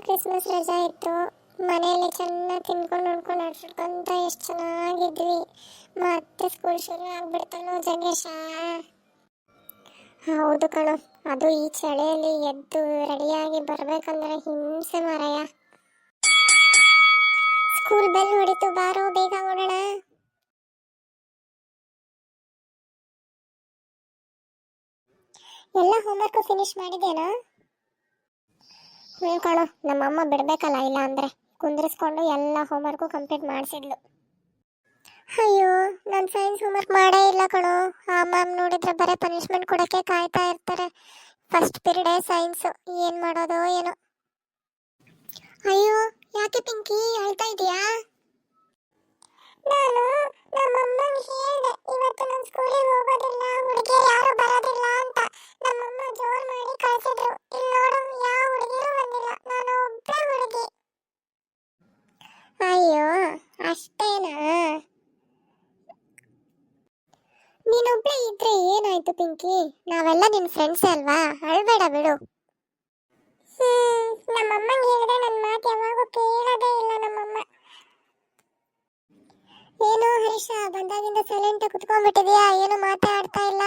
Christmas ರಜಾ ಇತ್ತು. ಮನೆಯಲ್ಲಿ ಚೆನ್ನಾಗಿ ತಿನ್ಕೊಂಡು ನೋಡ್ಕೊಂಡು ಆಡ್ಸ್ಕೊಂತ ಎಷ್ಟು ಚೆನ್ನಾಗಿದ್ವಿ. ಮತ್ತೆ ಸ್ಕೂಲ್ ಶುರು ಆಗ್ಬಿಡ್ತಾನೋ ಜಗೇಶ. ಹೌದು ಕಣೋ, ಅದು ಈ ಚಳಿಯಲ್ಲಿ ಎದ್ದು ರೆಡಿಯಾಗಿ ಬರ್ಬೇಕಂದ್ರೆ ಹಿಂಸೆ ಮಾರಾಯ. ಸ್ಕೂಲ್ ಬೆಲ್ ಹೊಡಿತು, ಬಾರೋ, ಬೇಗ ಓಡೋಣ. ಎಲ್ಲ ಹೋಮ್ವರ್ಕು ಫಿನಿಶ್ ಮಾಡಿದೇನಾ ಹ್ಞೂ ಕಣೋ, ನಮ್ಮಮ್ಮ ಬಿಡ್ಬೇಕಲ್ಲ ಇಲ್ಲ ಅಂದ್ರೆ ಕುಂದಿರಿಸ್ಕೊಂಡು ಎಲ್ಲ ಹೋಮ್ವರ್ಕು ಕಂಪ್ಲೀಟ್ ಮಾಡಿಸಿದ್ಲು. ಅಯ್ಯೋ, ನಾನು ಸೈನ್ಸ್ ಹೋಮ್ವರ್ಕ್ ಮಾಡೇ ಇಲ್ಲ ಕಣೋ. ಆ ಮ್ಯಾಮ್ ನೋಡಿದ್ರೆ ಬರೀ ಪನಿಷ್ಮೆಂಟ್ ಕೊಡೋಕ್ಕೆ ಕಾಯ್ತಾ ಇರ್ತಾರೆ. ಫಸ್ಟ್ ಪೀರಿಯಡೇ ಸೈನ್ಸ್ ಏನು ಮಾಡೋದು ಏನೋ. ಅಯ್ಯೋ, ಯಾಕೆ ಪಿಂಕಿ, ಅಳ್ತಾ ಇದೀಯಾ ನಾನು ನಮ್ಮಮ್ಮಂಗೆ ಹೇಳ್ದೆ, ಇವತ್ತು ನಾನು ಸ್ಕೂಲಿಗೆ ಅಷ್ಟೇನಾ? ನೀನೊಬ್ಳೆ ಇದ್ರೆ ಏನಾಯ್ತು ಪಿಂಕಿ? ನಾವೆಲ್ಲ ನಿನ್ ಫ್ರೆಂಡ್ಸ್ ಅಲ್ವಾ? ಅಳ್ಬೇಡ ಬಿಡು. ನಮ್ಮಮ್ಮಂಗೆ ಹೇಳಿದ್ರೆ ನನ್ನ ಮಾತು ಯಾವಾಗೂ ಕೇಳೋದೇ ಇಲ್ಲ ನಮ್ಮಮ್ಮ. ಏನು ಹರೀಶ, ಬಂದಾಗಿಂದ ಸೈಲೆಂಟ್ ಕುತ್ಕೊಂಡ್ಬಿಟ್ಟಿದ್ಯಾ? ಏನು ಮಾತಾಡ್ತಾ ಇಲ್ಲ.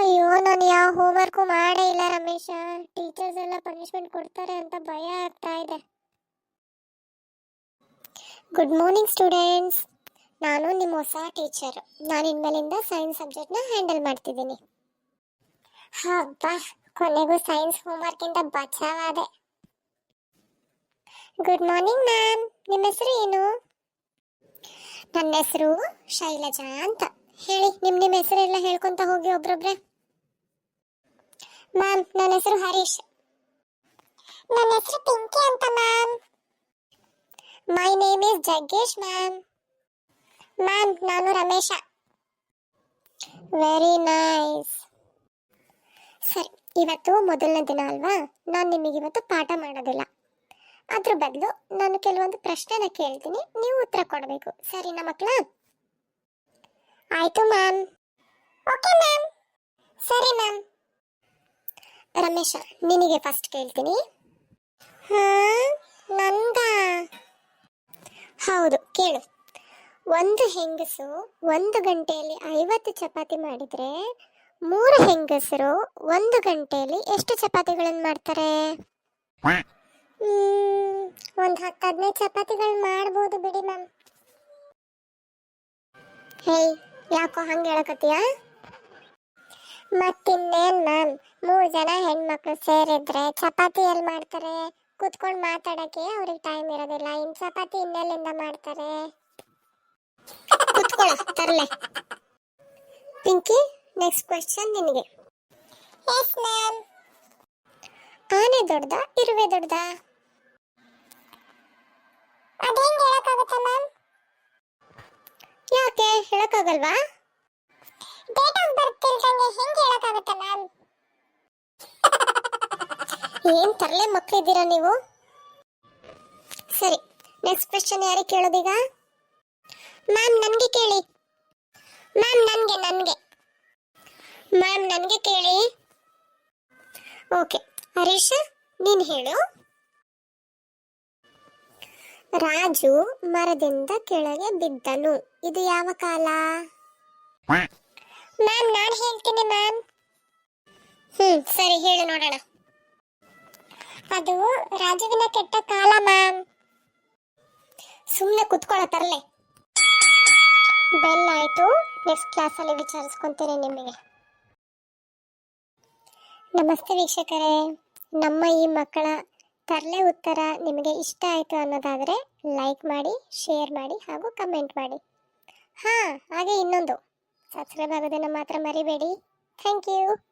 ಅಯ್ಯೋ, ನಾನು ಯಾವ ಹೋಮ್ವರ್ಕು ಮಾಡೇ ಇಲ್ಲ ರಮೇಶ. ಟೀಚರ್ಸ್ ಎಲ್ಲ ಪನಿಷ್ಮೆಂಟ್ ಕೊಡ್ತಾರೆ ಅಂತ ಭಯ ಆಗ್ತಾ ಇದೆ. ಗುಡ್ ಮಾರ್ನಿಂಗ್ ಸ್ಟೂಡೆಂಟ್ಸ್ ನಾನು ನಿಮ್ಮ ಹೊಸ ಟೀಚರ್ ನಾನು ಇನ್ಮೇಲಿಂದ ಸೈನ್ಸ್ ಸಬ್ಜೆಕ್ಟ್ನ ಹ್ಯಾಂಡಲ್ ಮಾಡ್ತಿದ್ದೀನಿ. ಹಬ್ಬ. ಕೊನೆಗೂ ಸೈನ್ಸ್ ಹೋಮ್ವರ್ಕಿಂದ ಬಚಾವಾದೆ. ಗುಡ್ ಮಾರ್ನಿಂಗ್ ಮ್ಯಾಮ್ ನಿಮ್ಮ ಹೆಸರು ಏನು? ನನ್ನ ಹೆಸರು ಶೈಲಜಾ ಅಂತ. ಹೇಳಿ ನಿಮ್ಮ ನಿಮ್ಮ ಹೆಸರೆಲ್ಲ ಹೇಳ್ಕೊಂತ ಹೋಗಿ ಒಬ್ರೊಬ್ರೆ. ಮ್ಯಾಮ್ ನನ್ನ ಹೆಸರು ಹರೀಶ್. ನನ್ನ ಹೆಸರು ಪಿಂಕಿ ಅಂತ ma'am my name is Jaggesh ma'am ma'am ನಾನು ರಮೇಶ ವೆರಿ ನೈಸ್ ಸರಿ ಇವತ್ತು ಮೊದಲನೇ ದಿನ ಅಲ್ವಾ? ನಾನು ನಿಮಗೆ ಇವತ್ತು ಪಾಠ ಮಾಡೋದಿಲ್ಲ. ಅದ್ರ ಬದಲು ನಾನು ಕೆಲವೊಂದು ಪ್ರಶ್ನೆನ ಕೇಳ್ತೀನಿ. ನೀವು ಉತ್ತರ ಕೊಡಬೇಕು. ಸರಿನಾ ಮಕ್ಕಳ? ಆಯ್ತು ಮ್ಯಾಮ್ ಓಕೆ ಮ್ಯಾಮ್ ಸರಿ ಮ್ಯಾಮ್ ರಮೇಶ, ನಿನಗೆ ಫಸ್ಟ್ ಕೇಳ್ತೀನಿ. ಹಾ? ಹೌದು, ಕೇಳು. ಒಂದು ಹೆಂಗಸು ಒಂದು ಗಂಟೆಯಲ್ಲಿ ಐವತ್ತು ಚಪಾತಿ ಮಾಡಿದ್ರೆ ಮೂರು ಹೆಂಗಸರು ಒಂದು ಗಂಟೆಯಲ್ಲಿ ಎಷ್ಟು ಚಪಾತಿಗಳನ್ನು ಮಾಡ್ತಾರೆ? ಒಂದು ಹತ್ತು ಹದಿನೈದು ಚಪಾತಿಗಳು ಮಾಡ್ಬೋದು ಬಿಡಿ ಮ್ಯಾಮ್. ಹೇಯ್, ಯಾಕೋ ಹಂಗೆ ಹೇಳಕತ್ತೀಯ? ಮತ್ತಿನ್ನೇನು ಮ್ಯಾಮ್, ಮೂರು ಜನ ಹೆಣ್ಮಕ್ಳು ಸೇರಿದ್ರೆ ಚಪಾತಿ ಎಲ್ಲಿ ಮಾಡ್ತಾರೆ? ಕೂತ್ಕೊಂಡು ಮಾತಾಡಕ್ಕೆ ಅವ್ರಿಗೆ ಟೈಮ್ ಇರೋದಿಲ್ಲ. ಇನ್ ಚಪಾತಿ ಇನ್ನೆಲ್ಲಿಂದ ಮಾಡ್ತಾರೆ? ಕುತ್ಕೊಳ್ಳ ತರ್ಲೆ. ಪಿಂಕಿ ನೆಕ್ಸ್ಟ್ ಕ್ವೆಶ್ಚನ್ ನಿನಗೆ. ಎಸ್ ಮ್ಯಾಮ್ ಆನೆ ದೊಡ್ಡದ ಇರುವೆ ದೊಡ್ಡದ? ಅದೇಂಗ್ ಹೇಳಕ್ಕಾಗುತ್ತೆ ಮ್ಯಾಮ್? ಯಾಕೆ ಹೇಳಕ್ಕಾಗಲ್ವಾ? ಡೇಟ್ ಆಫ್ ಬರ್ತ್ ಇಲ್ದಂಗೆ ಹೆಂಗ್ ಹೇಳಕ್ಕಾಗುತ್ತೆ ಮ್ಯಾಮ್? ಏನ್ ತರಲೆ ಮಕ್ಕಳಿದ್ದೀರಾ ನೀವು? ಸರಿ ನೆಕ್ಸ್ಟ್ ಕ್ವೆಶ್ಚನ್ ಯಾರಿಗೆ ಕೇಳೋದೀಗ? ಮ್ಯಾಮ್ ನನಗೆ ಕೇಳಿ. ಮ್ಯಾಮ್ ನನಗೆ ನನಗೆ. ಮ್ಯಾಮ್ ನನಗೆ ಕೇಳಿ. ಓಕೆ ಹರೀಶ್ ನೀನು ಹೇಳು. ರಾಜು ಮರದಿಂದ ಕೆಳಗೆ ಬಿದ್ದನು. ಇದು ಯಾವ ಕಾಲ? ಮ್ಯಾಮ್ ನಾನು ಹೇಳ್ತೀನಿ ಮ್ಯಾಮ್ ಹ್ಮ್ ಸರಿ ಹೇಳು ನೋಡೋಣ. ಅದು ರಾಜುವಿನ ಕೆಟ್ಟ ಕಾಲ, ಮ್ಯಾಮ್. ಸುಮ್ಮನೆ ಕುತ್ಕೊಳ್ಳೋ ತರಲೆ. ಬೆಲ್ ಆಯ್ತು. ನೆಕ್ಸ್ಟ್ ಕ್ಲಾಸಲ್ಲಿ ವಿಚಾರಿಸ್ಕೊಂತೀನಿ ನಿಮಗೆ. ನಮಸ್ತೆ ವೀಕ್ಷಕರೇ. ನಮ್ಮ ಈ ಮಕ್ಕಳ ತರಲೆ ಉತ್ತರ ನಿಮಗೆ ಇಷ್ಟ ಆಯಿತು ಅನ್ನೋದಾದರೆ ಲೈಕ್ ಮಾಡಿ, ಶೇರ್ ಮಾಡಿ ಹಾಗೂ ಕಮೆಂಟ್ ಮಾಡಿ. ಹಾಂ, ಹಾಗೆ ಇನ್ನೊಂದು. ಸಬ್ಸ್ಕ್ರೈಬ್ ಆಗೋದನ್ನು ಮಾತ್ರ ಮರಿಬೇಡಿ. Thank you.